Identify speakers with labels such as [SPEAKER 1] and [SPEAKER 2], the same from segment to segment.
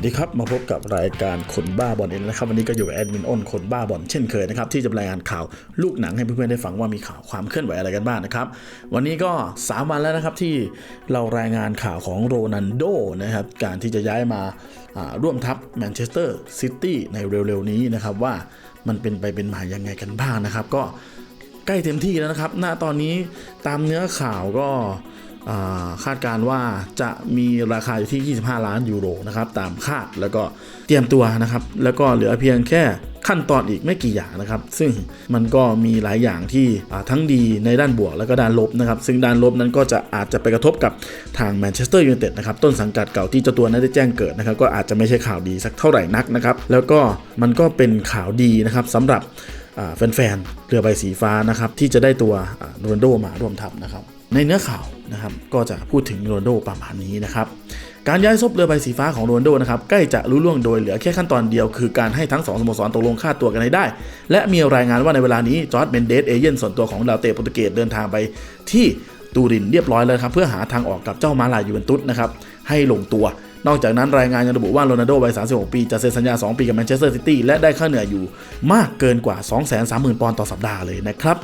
[SPEAKER 1] วัสดีครับมาพบกับรายการคนบ้าบอลเองนะครับวันนี้ก็อยู่กับแอดมินอ้นคนบ้าบอลเช่นเคยนะครับที่จะรายงานข่าวลูกหนังให้เพื่อนๆได้ฟังว่ามีข่าวความเคลื่อนไหวอะไรกันบ้างนะครับวันนี้ก็ 3 วันแล้วนะครับที่เรารายงานข่าวของโรนันโดนะครับการที่จะย้ายมาร่วมทัพแมนเชสเตอร์ซิตี้ในเร็วๆนี้นะครับว่ามันเป็นไปเป็นมายังไงกันบ้างนะครับ ก็ใกล้เต็มที่แล้วนะครับ ณตอนนี้ตามเนื้อข่าวก็ คาดการว่าจะมีราคาอยู่ที่ 25 ล้านยูโรนะครับตามคาดแล้วก็เตรียมตัวนะครับ แล้วก็เหลือเพียงแค่ขั้นตอนอีกไม่กี่อย่างนะครับ ซึ่งมันก็มีหลายอย่างที่ทั้งดีในด้านบวกแล้วก็ด้านลบนะครับ ซึ่งด้านลบนั้นก็จะอาจจะไปกระทบกับทางแมนเชสเตอร์ยูไนเต็ดนะครับต้นสังกัดเก่าที่เจ้าตัวนั้นได้แจ้งเกิดนะครับ ก็อาจจะไม่ใช่ข่าวดีสักเท่าไหร่นักนะครับ แล้วก็มันก็เป็นข่าวดีนะครับสำหรับแฟนๆเรือใบสีฟ้านะครับที่จะได้ตัวโรนลโดมาร่วมทัพนะครับ ในเนื้อข่าวนะครับก็จะพูดถึงโรนโดประมาณนี้นะครับการย้ายซบเรือใบสีฟ้าของโรนโดนะครับใกล้จะรู้ล่วงโดยเหลือแค่ขั้นตอนเดียวคือการให้ทั้งสองสโมสรตกลงค่าตัวกันให้ได้ และมีรายงานว่าในเวลานี้จอร์ดเมนเดสเอเย่นส่วนตัวของดาวเตะโปรตุเกสเดินทางไปที่ตูรินเรียบร้อยแล้วครับเพื่อหาทางออกกับเจ้ามาลายยูเวนตุสนะครับให้ลงตัว นอกจากนั้นรายงานยังระบุว่าโรนัลโดวัย 36 ปี จะเซ็นสัญญา 2 ปีกับแมนเชสเตอร์ซิตี้และได้ค่าเหนื่อยอยู่มากเกินกว่า 230,000 ปอนด์ต่อสัปดาห์เลยนะครับ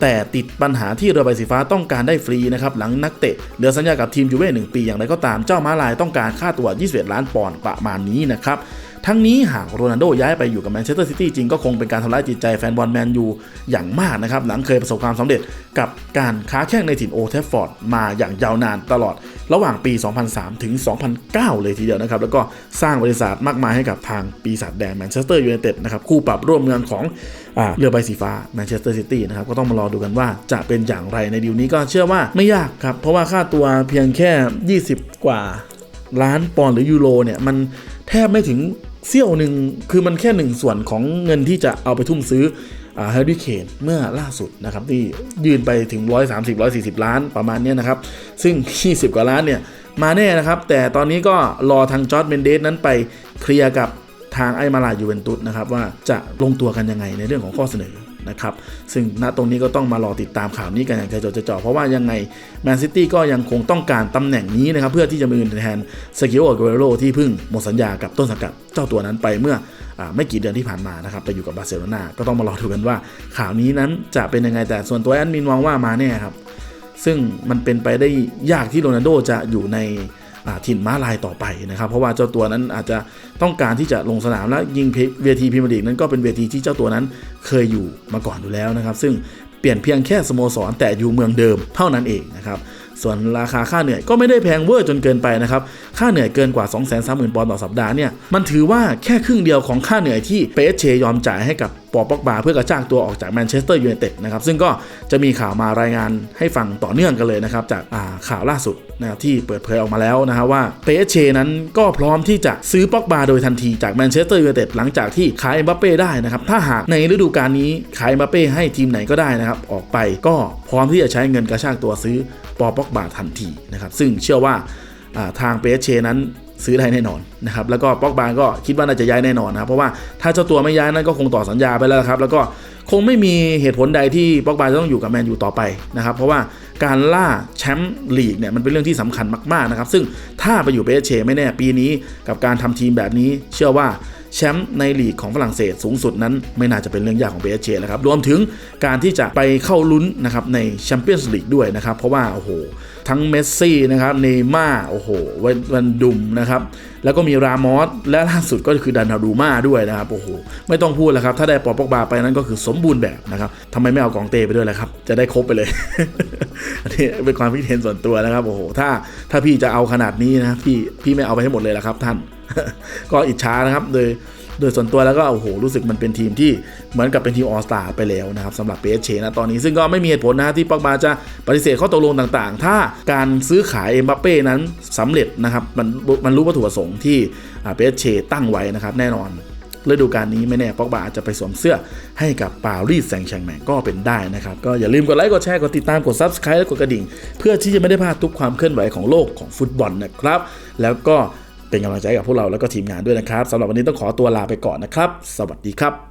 [SPEAKER 1] แต่ติดปัญหาที่เรือใบสีฟ้าต้องการได้ฟรีนะครับ หลังนักเตะเหลือสัญญากับทีมยูเว่1ปีอย่างไรก็ตามเจ้าม้าลายต้องการค่าตัว 21 ล้านปอนด์ประมาณนี้นะครับ ทั้งนี้หากโรนัลโดย้ายไปอยู่กับแมนเชสเตอร์ซิตี้จริงก็คงเป็นการทำร้ายจิตใจแฟนบอลแมนยูอย่างมากนะครับ หลังเคยประสบความสำเร็จกับการค้าแข่งในถิ่นโอเทฟฟอร์ดมาอย่างยาวนานตลอด ระหว่างปี 2003 ถึง 2009 เลยทีเดียวนะครับ แล้วก็สร้างบริษัทมากมายให้กับทางปีศาจแดงแมนเชสเตอร์ยูไนเต็ดนะครับคู่ปรับร่วมเมืองของอเรือใบสีฟ้าแมนเชสเตอร์ซิตี้นะครับก็ต้องมารอดูกันว่าจะเป็นอย่างไรในดีลนี้ก็เชื่อว่าไม่ยากครับเพราะว่าค่าตัวเพียงแค่ 20 กว่าล้านปอนด์หรือยูโรเนี่ยมันแทบไม่ถึง เสี้ยวหนึ่งคือมันแค่หนึ่งส่วนของเงินที่จะเอาไปทุ่มซื้อแฮร์รี่เคนเมื่อล่าสุดนะครับที่ยืนไปถึง 130 140 ล้านประมาณนี้นะครับ ซึ่ง 20 กว่าล้านเนี่ย มาแน่นะครับ แต่ตอนนี้ก็รอทางจอร์ดเมนเดสนั้นไปเคลียร์กับทางไอมาลายูเวนตุสนะครับ ว่าจะลงตัวกันยังไงในเรื่องของข้อเสนอ นะครับ ซึ่งณตรงนี้ก็ต้องมารอติดตามข่าวนี้กันอย่างใจจดใจจ่อเพราะว่ายังไงแมนซิตี้ก็ยังคงต้องการตำแหน่งนี้นะครับเพื่อที่จะมายืนแทนสกิโอเกเรโรที่เพิ่งหมดสัญญากับต้นสังกัดเจ้าตัวนั้นไปเมื่ออไม่กี่เดือนที่ผ่านมานะครับไปอยู่กับบาร์เซโลนาก็ต้องมารอดูกันว่า ข่าวนี้นั้นจะเป็นยังไงแต่ส่วนตัวแอดมินมองว่ามาแน่ครับซึ่งมันเป็นไปได้ยากที่โรนัลโดจะอยู่ใน ถิ่นม้าลายต่อไปนะครับ เพราะว่าเจ้าตัวนั้นอาจจะต้องการที่จะลงสนามและยิงเวทีพรีเมียร์ลีกนั้นก็เป็นเวทีที่เจ้าตัวนั้นเคยอยู่มาก่อนอยู่แล้วนะครับ ซึ่งเปลี่ยนเพียงแค่สโมสรแต่อยู่เมืองเดิมเท่านั้นเองนะครับ ส่วนราคาค่าเหนื่อยก็ไม่ได้แพงเวอร์จนเกินไปนะครับ ค่าเหนื่อยเกินกว่า 2 3 0 0 0 0ปอนด์ต่อสัปดาห์เนี่ย มันถือว่าแค่ครึ่งเดียวของค่าเหนื่อยที่เปเชยอมจ่ายให้กับปอปอกบาเพื่อกระจ้างตัวออกจากแมนเชสเตอร์ยูไนเต็ดนะครับซึ่งก็จะมีข่าวมารายงานให้ฟังต่อเนื่องกันเลยนะครับจากข่าวล่าสุดนะครับที่เปิดเผยออกมาแล้วนะครับว่าเปเชนั้นก็พร้อมที่จะซื้อปอกบาโดยทันทีจากแมนเชสเตอร์ยูไนเต็ดหลังจากที่ขายเอ็มบัปเป้ได้นะครับถ้าหากในฤดูกาลนี้ขายเอ็มบัปเป้ให้ทีมไหนก็ได้นะครับออกไปก็พร้อมที่จะใช้เงินกระชากตัวซื้อปอปอกบาทันทีนะครับซึ่งเชื่อว่าทางเปเชนั้น ซื้อได้แน่นอนนะครับแล้วก็ป๊อกบาก็คิดว่าน่าจะย้ายแน่นอนนะครับเพราะว่าถ้าเจ้าตัวไม่ย้ายนั่นก็คงต่อสัญญาไปแล้วครับแล้วก็คงไม่มีเหตุผลใดที่ป๊อกบาจะต้องอยู่กับแมนยูต่อไปนะครับเพราะว่าการล่าแชมป์ลีกเนี่ยมันเป็นเรื่องที่สำคัญมากๆนะครับซึ่งถ้าไปอยู่เปเชไม่แน่ปีนี้กับการทำทีมแบบนี้ เชื่อว่าแชมป์ในลีกของฝรั่งเศสสูงสุดนั้น ไม่น่าจะเป็นเรื่องยากของเปเชแล้วครับรวมถึงการที่จะไปเข้าลุ้นนะครับในแชมเปี้ยนส์ลีกด้วยนะครับ เพราะว่าโอ้โหทั้งเมสซี่นะครับเนย์ม่าโอ้โหวันดุมนะครับแล้วก็มีรามอสและล่าสุดก็คือดันนารูมาด้วยนะครับโอ้โหไม่ต้องพูดแล้วครับ ถ้าได้ปอปอกบาไปนั้นก็คือสมบูรณ์แบบนะครับทำไมไม่เอากองเตไปด้วยล่ะครับ จะได้ครบไปเลย อันนี้เป็นความคิดเห็นส่วนตัวนะครับโอ้โหถ้าถ้าพี่จะเอาขนาดนี้นะพี่พี่ไม่เอาไปให้หมดเลยละครับท่าน ก็อิจฉานะครับ โดยโดยส่วนตัวแล้วก็โอ้โหรู้สึกมันเป็นทีมที่เหมือนกับเป็นทีมออสตาไปแล้วนะครับสำหรับเปเชนะตอนนี้ซึ่งก็ไม่มีเหตุผลนะที่ปอกบาจะปฏิเสธข้อตกลงต่างๆ ถ้าการซื้อขายเอ็มบัปเป้นั้นสำเร็จนะครับมันมันรู้วัตถุประสงค์ที่เปเชตั้งไว้นะครับแน่นอนฤดูกาลนี้ไม่แน่ปอกบาอาจจะไปสวมเสื้อให้กับปารีสแซงต์แชงแมงก็เป็นได้นะครับ ก็อย่าลืมกดไลค์กดแชร์กดติดตามกด Subscribe และกดกระดิ่ง เพื่อที่จะไม่ได้พลาดทุกความเคลื่อนไหวของโลกของฟุตบอลนะครับ แล้วก็ เป็นกำลังใจกับพวกเราแล้วก็ทีมงานด้วยนะครับสำหรับวันนี้ต้องขอตัวลาไปก่อนนะครับ สวัสดีครับ